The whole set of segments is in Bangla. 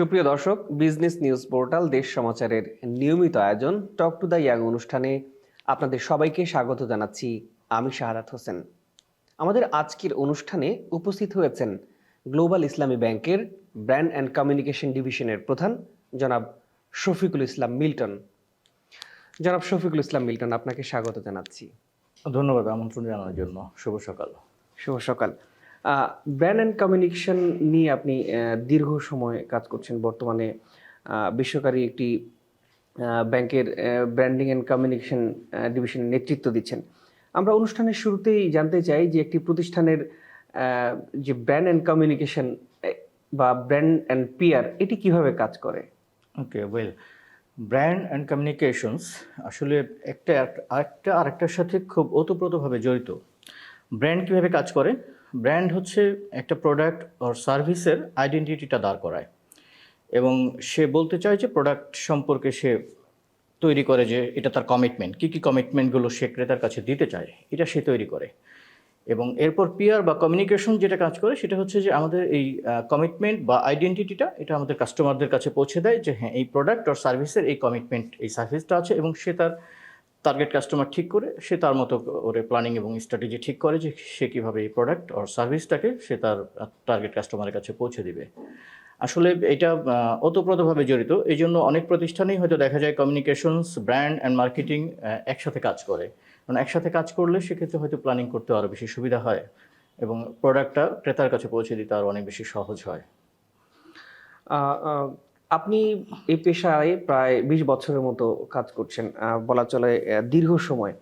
সুপ্রিয় দর্শক বিজনেস নিউজ পোর্টাল দেশ সমাচারের নিয়মিত আয়োজন টক টু দ্য ইয়াং অনুষ্ঠানে আপনাদের সবাইকে স্বাগত জানাচ্ছি আমি শাহারাত হোসেন। আমাদের আজকের অনুষ্ঠানে উপস্থিত হয়েছেন গ্লোবাল ইসলামী ব্যাংকের ব্র্যান্ড অ্যান্ড কমিউনিকেশন ডিভিশনের প্রধান জনাব শফিকুল ইসলাম মিল্টন। জনাব শফিকুল ইসলাম মিল্টন আপনাকে স্বাগত জানাচ্ছি। ধন্যবাদ আমন্ত্রণ জানানোর জন্য। শুভ সকাল। শুভ সকাল। ব্র্যান্ড অ্যান্ড কমিউনিকেশন নিয়ে আপনি দীর্ঘ সময় কাজ করছেন বর্তমানে বিশ্বকারী একটি ব্যাংকের ব্র্যান্ডিং অ্যান্ড কমিউনিকেশন ডিভিশনের নেতৃত্ব দিচ্ছেন। আমরা অনুষ্ঠানের শুরুতেই জানতে চাই যে একটি প্রতিষ্ঠানের যে ব্র্যান্ড অ্যান্ড কমিউনিকেশন বা ব্র্যান্ড অ্যান্ড পিয়ার এটি কীভাবে কাজ করে? Okay, well, brand and communications আসলে একটা, আরেকটা, আরেকটার সাথে খুব ওতপ্রোতভাবে জড়িত। ব্র্যান্ড কীভাবে কাজ করে? ব্র্যান্ড হচ্ছে একটা প্রোডাক্ট অর সার্ভিসের আইডেন্টিটিটা দাঁড় করায়। এবং সে বলতে চায় যে প্রোডাক্ট সম্পর্কে সে তৈরি করে যে এটা তার কমিটমেন্ট কী কী কমিটমেন্টগুলো সে ক্রেতার কাছে দিতে চায়, এটা সে তৈরি করে। এবং এরপর পিয়ার বা কমিউনিকেশন যেটা কাজ করে সেটা হচ্ছে যে আমাদের এই কমিটমেন্ট বা আইডেন্টিটিটা এটা আমাদের কাস্টমারদের কাছে পৌঁছে দেয় যে হ্যাঁ এই প্রোডাক্ট আর সার্ভিসের এই কমিটমেন্ট এই সার্ভিসটা আছে এবং সে তার টার্গেট কাস্টমার ঠিক করে, সে তার মতো করে প্ল্যানিং এবং স্ট্র্যাটেজি ঠিক করে যে সে কীভাবে এই প্রোডাক্ট আর সার্ভিসটাকে সে তার টার্গেট কাস্টমারের কাছে পৌঁছে দিবে। আসলে এটা ওতপ্রোতভাবে জড়িত। এই জন্য অনেক প্রতিষ্ঠানেই হয়তো দেখা যায় কমিউনিকেশনস ব্র্যান্ড অ্যান্ড মার্কেটিং একসাথে কাজ করে। কারণ একসাথে কাজ করলে সেক্ষেত্রে হয়তো প্ল্যানিং করতে আরও বেশি সুবিধা হয় এবং প্রোডাক্টটা ক্রেতার কাছে পৌঁছে দিতে আরও অনেক বেশি সহজ হয়। আপনি এই পেশায় প্রায় বিশ বছরের মতো কাজ করছেন বলা চলে দীর্ঘ সময়।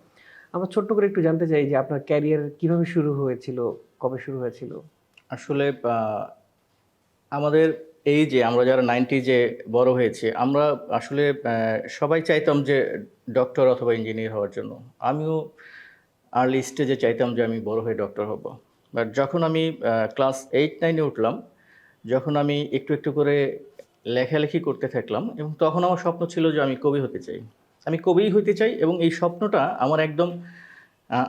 আমরা ছোট্ট করে একটু জানতে চাই যে আপনার ক্যারিয়ার কীভাবে শুরু হয়েছিল, কবে শুরু হয়েছিল? আসলে আমাদের এই যে আমরা যারা নাইনটি যে বড় হয়েছে, আমরা আসলে সবাই চাইতাম যে ডক্টর অথবা ইঞ্জিনিয়ার হওয়ার জন্য। আমিও আর্লি স্টেজে চাইতাম যে আমি বড় হয়ে ডক্টর হব। বাট যখন আমি ক্লাস এইট নাইনে উঠলাম, যখন আমি একটু একটু করে লেখালেখি করতে থাকলাম এবং তখন আমার স্বপ্ন ছিল যে আমি কবি হতে চাই। আমি কবিই হতে চাই এবং এই স্বপ্নটা আমার একদম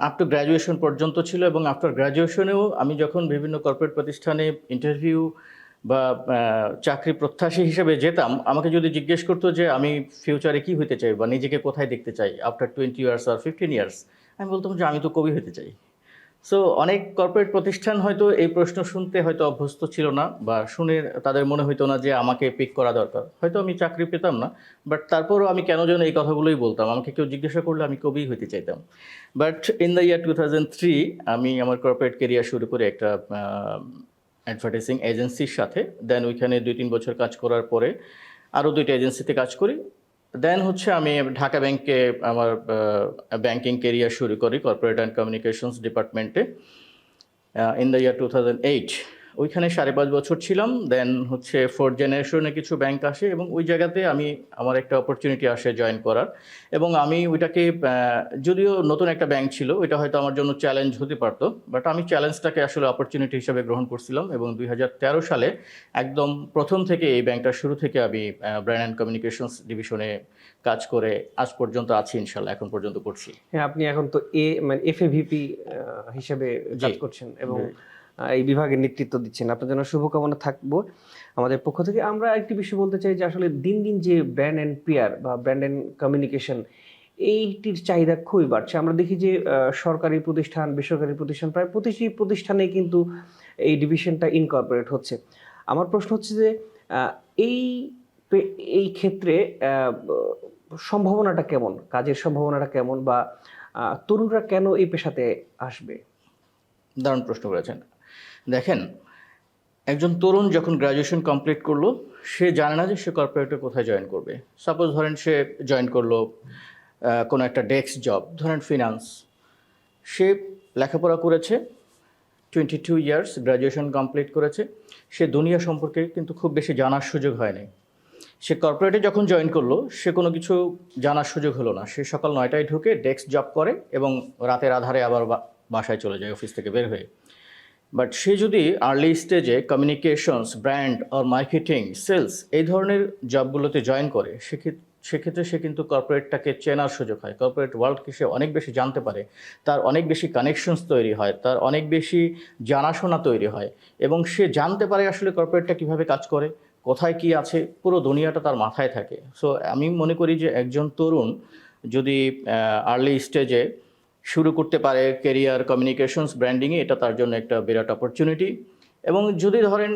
আফটার গ্র্যাজুয়েশন পর্যন্ত ছিল এবং আফটার গ্র্যাজুয়েশনেও আমি যখন বিভিন্ন কর্পোরেট প্রতিষ্ঠানে ইন্টারভিউ বা চাকরি প্রত্যাশী হিসেবে যেতাম, আমাকে যদি জিজ্ঞেস করতো যে আমি ফিউচারে কি হতে চাই বা নিজেকে কোথায় দেখতে চাই আফটার টোয়েন্টি ইয়ার্স আর ফিফটিন ইয়ার্স আমি বলতাম যে আমি তো কবি হতে চাই। সো অনেক কর্পোরেট প্রতিষ্ঠান হয়তো এই প্রশ্ন শুনতে হয়তো অভ্যস্ত ছিল না বা শুনে তাদের মনে হতো না যে আমাকে পিক করা দরকার। হয়তো আমি চাকরি পেতাম না বাট তারপরও আমি কেন যেন এই কথাগুলোই বলতাম। আমাকে কেউ জিজ্ঞাসা করলে আমি কবি হতে চাইতাম। But in the year two thousand three আমি আমার কর্পোরেট কেরিয়ার শুরু করে একটা অ্যাডভার্টাইজিং এজেন্সির সাথে দেন ওইখানে দুই তিন বছর কাজ করার পরে আরও দুইটা এজেন্সিতে কাজ করি। দেন হচ্ছে আমি ঢাকা ব্যাংকে আমার ব্যাংকিং কেরিয়ার শুরু করি কর্পোরেট অ্যান্ড কমিউনিকেশনস ডিপার্টমেন্টে in the year two thousand eight ওইখানে সাড়ে পাঁচ বছর ছিলাম দেন হচ্ছে ফোর্থ জেনারেশনে কিছু ব্যাংক আসে এবং ওই জায়গাতে আমি আমার একটা অপরচুনিটি আসে জয়েন করার এবং আমি ওইটাকে যদিও নতুন একটা ব্যাংক ছিল ওইটা হয়তো আমার জন্য চ্যালেঞ্জ হতে পারতো বাট আমি চ্যালেঞ্জটাকে আসলে অপরচুনিটি হিসেবে গ্রহণ করছিলাম এবং দুই হাজার তেরো সালে একদম প্রথম থেকে এই ব্যাংকটা শুরু থেকে আমি ব্র্যান্ড অ্যান্ড কমিউনিকেশনস ডিভিশনে কাজ করে আজ পর্যন্ত আছি ইনশাল্লাহ এখন পর্যন্ত করছি। হ্যাঁ আপনি এখন তো এ মানে এফ ভিপি হিসেবে কাজ করছেন এবং এই বিভাগের নেতৃত্ব দিচ্ছেন। আপনার জন্য শুভকামনা থাকব। আমাদের পক্ষ থেকে আমরা একটি বিষয় বলতে চাই যে আসলে দিন দিন যে ব্র্যান্ড অ্যান্ড পিয়ার বা ব্র্যান্ড অ্যান্ড কমিউনিকেশন এইটির চাহিদা খুবই বাড়ছে। আমরা দেখি যে সরকারি প্রতিষ্ঠান, বেসরকারি প্রতিষ্ঠান, প্রায় প্রতিটি প্রতিষ্ঠানে কিন্তু এই ডিভিশনটা ইনকর্পোরেট হচ্ছে। আমার প্রশ্ন হচ্ছে যে এই এই ক্ষেত্রে সম্ভাবনাটা কেমন? কাজের সম্ভাবনাটা কেমন? বা তরুণরা কেন এই পেশাতে আসবে? দারুণ প্রশ্ন করেছেন। দেখেন, একজন তরুণ যখন গ্র্যাজুয়েশন কমপ্লিট করল, সে জানে না যে সে কর্পোরেটে কোথায় জয়েন করবে। সাপোজ ধরেন সে জয়েন করল কোনো একটা ডেস্ক জব ধরেন ফিনান্স সে লেখাপড়া করেছে twenty two years graduation complete করেছে। সে দুনিয়া সম্পর্কে কিন্তু খুব বেশি জানার সুযোগ হয়নি। সে কর্পোরেটে যখন জয়েন করল, সে কোনো কিছু জানার সুযোগ হলো না। সে সকাল নয়টায় ঢুকে ডেস্ক জব করে এবং রাতের আধারে আবার বাসায় চলে যায় অফিস থেকে বের হয়ে। বাট সে যদি আর্লি স্টেজে communications brand or marketing sales এই ধরনের জবগুলোতে জয়েন করে সেক্ষেত্রে সেক্ষেত্রে সে কিন্তু কর্পোরেটটাকে চেনার সুযোগ হয়। কর্পোরেট ওয়ার্ল্ডকে সে অনেক বেশি জানতে পারে। তার অনেক বেশি কানেকশনস তৈরি হয়। তার অনেক বেশি জানাশোনা তৈরি হয়। এবং সে জানতে পারে আসলে কর্পোরেটটা কীভাবে কাজ করে, কোথায় কি আছে, পুরো দুনিয়াটা তার মাথায় থাকে। সো আমি মনে করি যে একজন তরুণ যদি আর্লি স্টেজে শুরু করতে পারে কেরিয়ার কমিউনিকেশনস ব্র্যান্ডিংয়ে এটা তার জন্য একটা বিরাট অপরচুনিটি এবং যদি ধরেন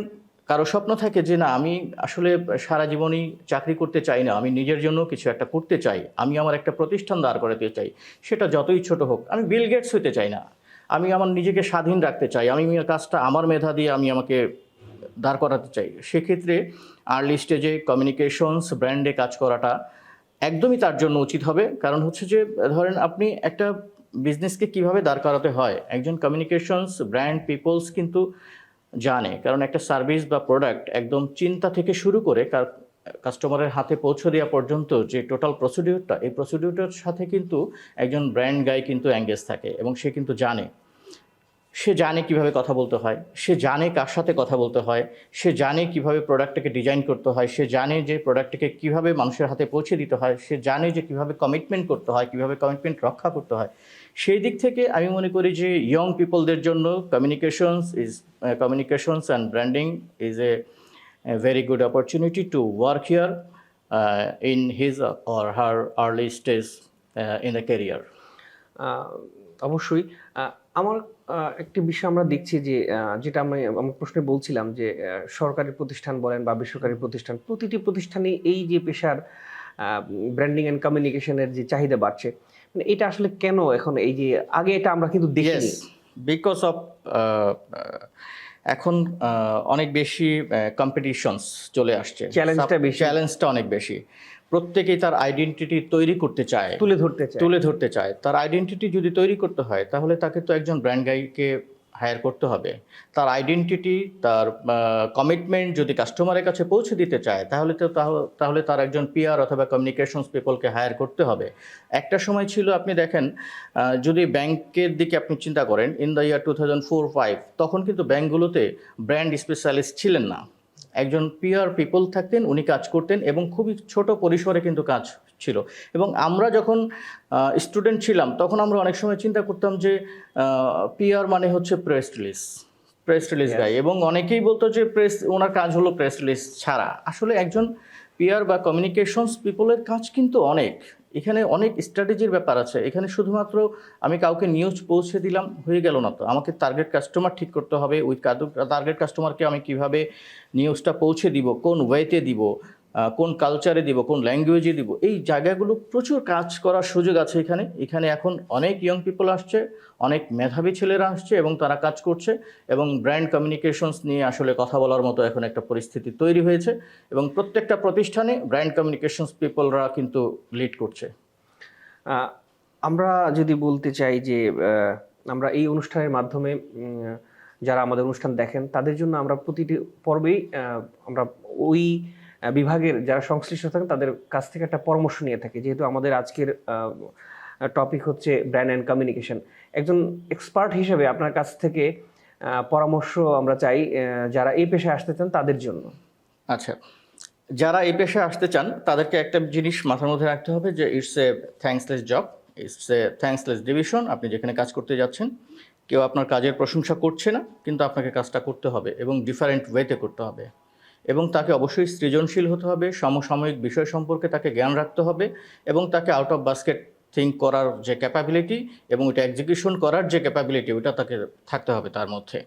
কারও স্বপ্ন থাকে যে না, আমি আসলে সারা জীবনই চাকরি করতে চাই না, আমি নিজের জন্য কিছু একটা করতে চাই, আমি আমার একটা প্রতিষ্ঠান দাঁড় করাতে চাই, সেটা যতই ছোট হোক, আমি বিল গেটস হইতে চাই না। আমি আমার নিজেকে স্বাধীন রাখতে চাই, আমি কাজটা আমার মেধা দিয়ে আমি আমাকে দাঁড় করাতে চাই, সেক্ষেত্রে আর্লি স্টেজে কমিউনিকেশনস ব্র্যান্ডে কাজ করাটা একদমই তার জন্য উচিত হবে। কারণ হচ্ছে যে, ধরেন আপনি একটা বিজনেসকে কীভাবে দাঁড় করাতে হয়? একজন কমিউনিকেশনস ব্র্যান্ড পিপলস কিন্তু জানে। কারণ একটা সার্ভিস বা প্রোডাক্ট একদম চিন্তা থেকে শুরু করে কাস্টমারের হাতে পৌঁছে দেওয়া পর্যন্ত যে টোটাল প্রসিডিউরটা এই প্রসিডিউরটার সাথে কিন্তু একজন ব্র্যান্ড গাই কিন্তু অ্যাঙ্গেজ থাকে এবং সে কিন্তু জানে। সে জানে কীভাবে কথা বলতে হয়, সে জানে কার সাথে কথা বলতে হয়, সে জানে কীভাবে প্রোডাক্টটাকে ডিজাইন করতে হয়, সে জানে যে প্রোডাক্টটাকে কীভাবে মানুষের হাতে পৌঁছে দিতে হয়, সে জানে যে কীভাবে কমিটমেন্ট করতে হয়, কীভাবে কমিটমেন্ট রক্ষা করতে হয়। সেই দিক থেকে আমি মনে করি যে ইয়ং পিপলদের জন্য communications is communications and branding is a very good opportunity to work here in his or her early stage in the career অবশ্যই আমার একটি বিষয় আমরা দেখছি যে যেটা আমি আমার প্রশ্নে বলছিলাম যে সরকারি প্রতিষ্ঠান বলেন বা বেসরকারি প্রতিষ্ঠান প্রতিটি প্রতিষ্ঠানে এই যে পেশার ব্র্যান্ডিং অ্যান্ড কমিউনিকেশনের যে চাহিদা বাড়ছে মানে এটা আসলে কেন এখন এই যে আগে এটা আমরা কিন্তু দেখিনি। বিকজ অফ এখন অনেক বেশি কম্পিটিশনস চলে আসছে। Challenge-টা বেশি। চ্যালেঞ্জটা অনেক বেশি। প্রত্যেকেই তার আইডেন্টিটি তৈরি করতে চায় তুলে ধরতে চাই তুলে ধরতে চায়। তার আইডেন্টিটি যদি তৈরি করতে হয় তাহলে তাকে তো একজন ব্র্যান্ড গাইকে হায়ার করতে হবে। তার আইডেন্টিটি তার কমিটমেন্ট যদি কাস্টমারের কাছে পৌঁছে দিতে চায় তাহলে তো তাহলে তার একজন পিআর অথবা কমিউনিকেশনস পিপলকে হায়ার করতে হবে। একটা সময় ছিল আপনি দেখেন যদি ব্যাংকের দিকে আপনি চিন্তা করেন in the year two thousand four five তখন কিন্তু ব্যাংকগুলোতে ব্র্যান্ড স্পেশালিস্ট ছিলেন না। একজন পিওর পিপল থাকতেন উনি কাজ করতেন এবং খুবই ছোট পরিসরে কিন্তু কাজ ছিল। এবং আমরা যখন স্টুডেন্ট ছিলাম তখন আমরা অনেক সময় চিন্তা করতাম যে পিআর মানে হচ্ছে press release press release guy এবং অনেকেই বলতো যে প্রেস ওনার কাজ হলো প্রেস রিলিজ ছাড়া। আসলে একজন পিআর বা কমিউনিকেশনস পিপলের কাজ কিন্তু অনেক। এখানে অনেক স্ট্র্যাটেজির ব্যাপার আছে। এখানে শুধুমাত্র আমি কাউকে নিউজ পৌঁছে দিলাম, হয়ে গেল না তো। আমাকে টার্গেট কাস্টমার ঠিক করতে হবে। ওই টার্গেট কাস্টমারকে আমি কীভাবে নিউজটা পৌঁছে দিব, কোন ওয়েতে দিব? কোন কালচারে দিব, কোন ল্যাঙ্গুয়েজে দিব, এই জায়গাগুলো প্রচুর কাজ করার সুযোগ আছে এখানে। এখানে এখন অনেক ইয়ং পিপল আসছে, অনেক মেধাবী ছেলেরা আসছে এবং তারা কাজ করছে এবং ব্র্যান্ড কমিউনিকেশনস নিয়ে আসলে কথা বলার মতো এখন একটা পরিস্থিতি তৈরি হয়েছে এবং প্রত্যেকটা প্রতিষ্ঠানে ব্র্যান্ড কমিউনিকেশনস পিপলরা কিন্তু লিড করছে। আমরা যদি বলতে চাই যে আমরা এই অনুষ্ঠানের মাধ্যমে যারা আমাদের অনুষ্ঠান দেখেন, তাদের জন্য আমরা প্রতিটি পর্বেই আমরা ওই বিভাগের যারা সংশ্লিষ্ট থাকেন, তাদের কাছ থেকে একটা পরামর্শ নিয়ে থাকি। যেহেতু আমাদের আজকের টপিক হচ্ছে ব্র্যান্ড অ্যান্ড কমিউনিকেশন একজন এক্সপার্ট হিসেবে আপনার কাছ থেকে পরামর্শ আমরা চাই যারা এই পেশায় আসতে চান, তাদের জন্য। আচ্ছা। যারা এই পেশায় আসতে চান, তাদেরকে একটা জিনিস মাথার মধ্যে রাখতে হবে যে it's a thankless job it's a thankless division আপনি যেখানে কাজ করতে যাচ্ছেন, কেউ আপনার কাজের প্রশংসা করছে না, কিন্তু আপনাকে কাজটা করতে হবে এবং ডিফারেন্ট ওয়েতে করতে হবে। এবং তাকে অবশ্যই সৃজনশীল হতে হবে, সমসাময়িক বিষয় সম্পর্কে তাকে জ্ঞান রাখতে হবে এবং তাকে আউট অফ বাস্কেট থিঙ্ক করার যে ক্যাপাবিলিটি এবং ওইটা এক্সিকিউশন করার যে ক্যাপাবিলিটি ওইটা তাকে থাকতে হবে তার মধ্যে।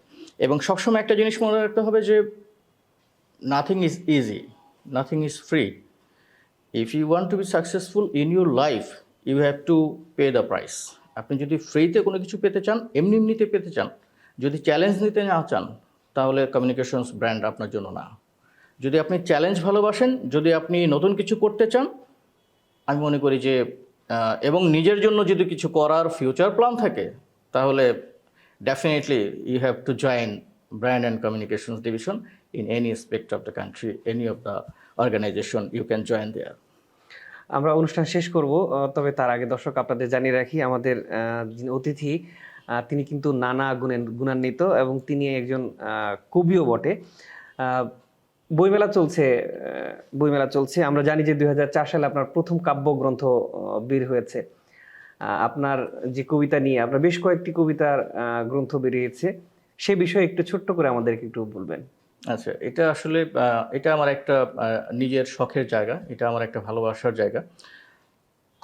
এবং সবসময় একটা জিনিস মনে রাখতে হবে যে nothing is easy nothing is free if you want to be successful in your life you have to pay the price আপনি যদি ফ্রিতে কোনো কিছু পেতে চান, এমনি এমনিতে পেতে চান, যদি চ্যালেঞ্জ নিতে না চান, তাহলে কমিউনিকেশনস ব্র্যান্ড আপনার জন্য না। যদি আপনি চ্যালেঞ্জ ভালোবাসেন, যদি আপনি নতুন কিছু করতে চান, আমি মনে করি যে এবং নিজের জন্য যদি কিছু করার ফিউচার প্ল্যান থাকে, তাহলে definitely you have to join brand and communications division in any aspect of the country any of the organization you can join there আমরা অনুষ্ঠান শেষ করব তবে তার আগে দর্শক আপনাদের জানিয়ে রাখি, আমাদের অতিথি তিনি কিন্তু নানা গুণে গুণান্বিত এবং তিনি একজন কবিও বটে। বইমেলা চলছে বইমেলা চলছে। আমরা জানি যে দুই হাজার চার সালে আপনার প্রথম কাব্যগ্রন্থ বের হয়েছে। আপনার যে কবিতা নিয়ে, আপনার বেশ কয়েকটি কবিতার গ্রন্থ বেরিয়েছে সে বিষয়ে একটু ছোট্ট করে আমাদেরকে একটু বলবেন। আচ্ছা এটা আসলে এটা আমার একটা নিজের শখের জায়গা। এটা আমার একটা ভালোবাসার জায়গা।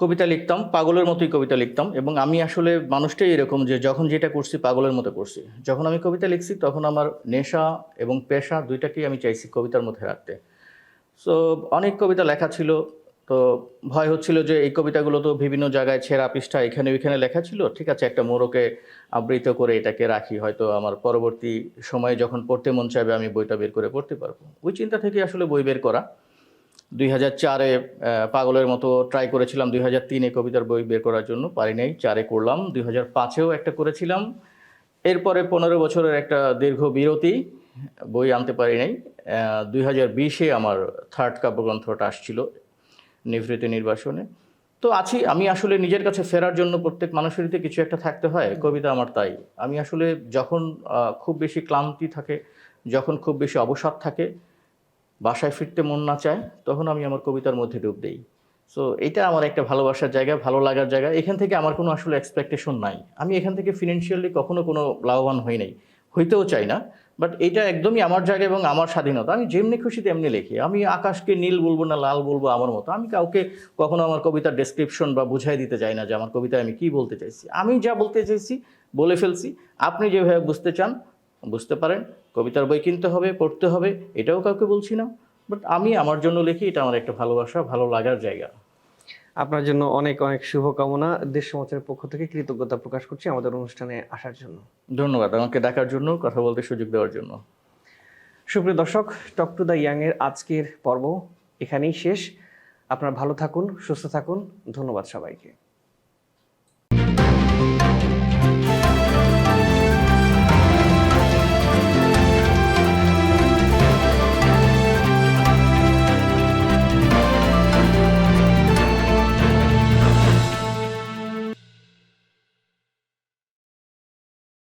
কবিতা লিখতাম, পাগলের মতোই কবিতা লিখতাম এবং আমি আসলে মানুষটাই এরকম যে যখন যেটা করছি পাগলের মতো করছি। যখন আমি কবিতা লিখছি তখন আমার নেশা এবং পেশা দুইটাকেই আমি চাইছি কবিতার মধ্যে রাখতে। সো অনেক কবিতা লেখা ছিল। তো ভয় হচ্ছিল যে এই কবিতাগুলো তো বিভিন্ন জায়গায় ছেঁড়া পৃষ্ঠা, এখানে ওইখানে লেখা ছিল। ঠিক আছে, একটা মোড়কে আবৃত করে এটাকে রাখি, হয়তো আমার পরবর্তী সময়ে যখন পড়তে মন চাইবে আমি বইটা বের করে পড়তে পারব। ওই চিন্তা থেকে আসলে বই বের করা। দুই হাজার চারে পাগলের মতো ট্রাই করেছিলাম। দুই হাজার তিনে কবিতার বই বের করার জন্য পারি নাই, চারে করলাম। দুই হাজার পাঁচেও একটা করেছিলাম। এরপরে পনেরো বছরের একটা দীর্ঘ বিরতি, বই আনতে পারি নাই। দুই হাজার বিশে আমার থার্ড কাব্যগ্রন্থটা আসছিল নিভৃতি নির্বাসনে। তো আছি, আমি আসলে নিজের কাছে ফেরার জন্য প্রত্যেক মানুষেরই কিছু একটা থাকতে হয়, কবিতা আমার তাই। আমি আসলে যখন খুব বেশি ক্লান্তি থাকে, যখন খুব বেশি অবসাদ থাকে বাসায় ফিরতে মন না চায়, তখন আমি আমার কবিতার মধ্যে ডুব দিই। সো এটা আমার একটা ভালোবাসার জায়গা, ভালো লাগার জায়গা। এখান থেকে আমার কোনো আসলে এক্সপেকটেশন নাই। আমি এখান থেকে ফিনান্সিয়ালি কখনো কোনো লাভবান হই নাই। হইতেও চাই না বাট এটা একদমই আমার জায়গা এবং আমার স্বাধীনতা। আমি যেমনি খুশি তেমনি লিখি। আমি আকাশকে নীল বলব না লাল বলব আমার মতো। আমি কাউকে কখনো আমার কবিতার ডেসক্রিপশন বা বুঝাই দিতে চাই না যে আমার কবিতায় আমি কি বলতে চাইছি। আমি যা বলতে চাইছি, বলে ফেলছি। আপনি যেভাবে বুঝতে চান বুঝতে পারেন কবিতার বই কিনতে হবে পড়তে হবে এটাও কাউকে বলছি না। বাট আমি আমার জন্য লিখি এটা আমার একটা ভালোবাসা ভালো লাগার জায়গা। আপনার জন্য অনেক অনেক শুভকামনা। দেশ সমাজের পক্ষ থেকে কৃতজ্ঞতা প্রকাশ করছি আমাদের অনুষ্ঠানে আসার জন্য। ধন্যবাদ আমাকে ডাকার জন্য কথা বলতে সুযোগ দেওয়ার জন্য। সুপ্রিয় দর্শক টক টু দ্য ইয়াং এর আজকের পর্ব এখানেই শেষ। আপনারা ভালো থাকুন সুস্থ থাকুন। ধন্যবাদ সবাইকে।